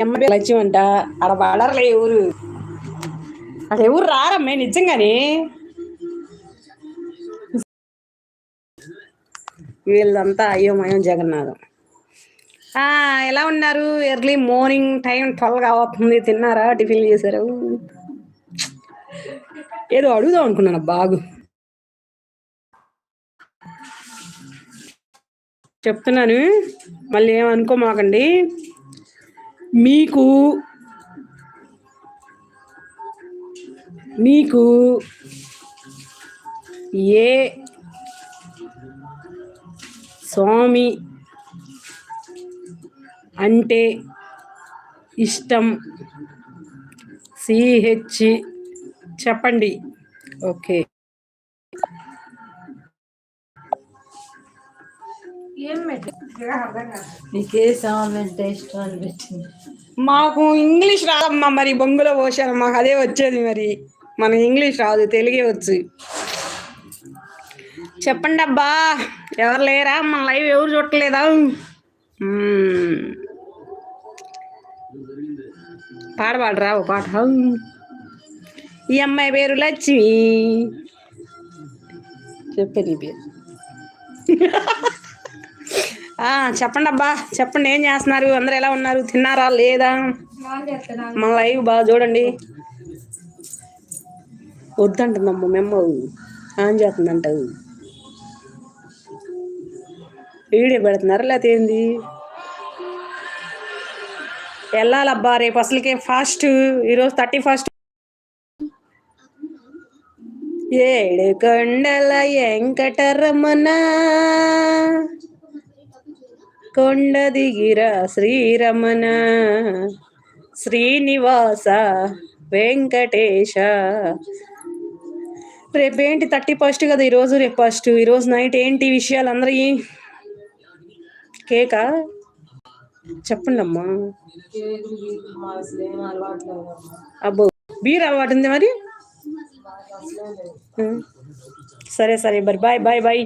ఎమ్మ లక్ష్యమంట ఆడ వాడర్లే ఎవరు? అక్కడ ఎవరు రారమ్మే నిజంగానే. వీళ్ళంతా అయోమయం జగన్నాథం. ఆ, ఎలా ఉన్నారు? ఎర్లీ మార్నింగ్ టైం ట్వెల్వ్ అవుతుంది. తిన్నారా? టిఫిన్ చేశారు? ఏదో అడుగుదాం అనుకున్నాను. బాగు చెప్తున్నాను. మళ్ళీ ఏమనుకోమాకండి. మీకు మీకు ఏ స్వామి అంటే ఇష్టం? సిహెచ్ చెప్పండి. ఓకే. నీకే సాంగ్ అంటే ఇష్టం అనిపించింది. మాకు ఇంగ్లీష్ రాదమ్మా మరి బొంగులో పోసాను మాకు అదే వచ్చేది మరి. మనకి ఇంగ్లీష్ రాదు తెలుగే వచ్చు. చెప్పండి అబ్బా ఎవరు లేరా? మన లైవ్ ఎవరు చూడలేదా మ్మ్. పాట పాడరా ఓ పాట. ఈ అమ్మాయి పేరు లక్ష్మి. చెప్పే నీ పేరు. చెప్పండి అబ్బా చెప్పండి ఏం చేస్తున్నారు? అందరు ఎలా ఉన్నారు? తిన్నారా? లేదా? మన లైవ్ బాగా చూడండి. వద్దంటుందమ్మ మెమ్మ. ఆన్ చేస్తుందంట. వీడియో పెడుతున్నారా? లేకపోతే ఏంది? వెళ్ళాలబ్బా రేపు అసలుకే ఫాస్ట్. ఈరోజు థర్టీ ఫస్ట్. ఏడు కొండల వెంకటరమణ. కొండ దిగిర శ్రీరమణ శ్రీనివాస వెంకటేశ. రేపేంటి థర్టీ ఫస్ట్ కదా ఈరోజు రేపు ఫస్ట్. ఈరోజు నైట్ ఏంటి విషయాలు అందరి? కేకా? చెప్పండి అమ్మా అబ్బో బీర్ అలవాటు ఉంది మరి సరే సరే మరి బాయ్ బాయ్ బాయ్.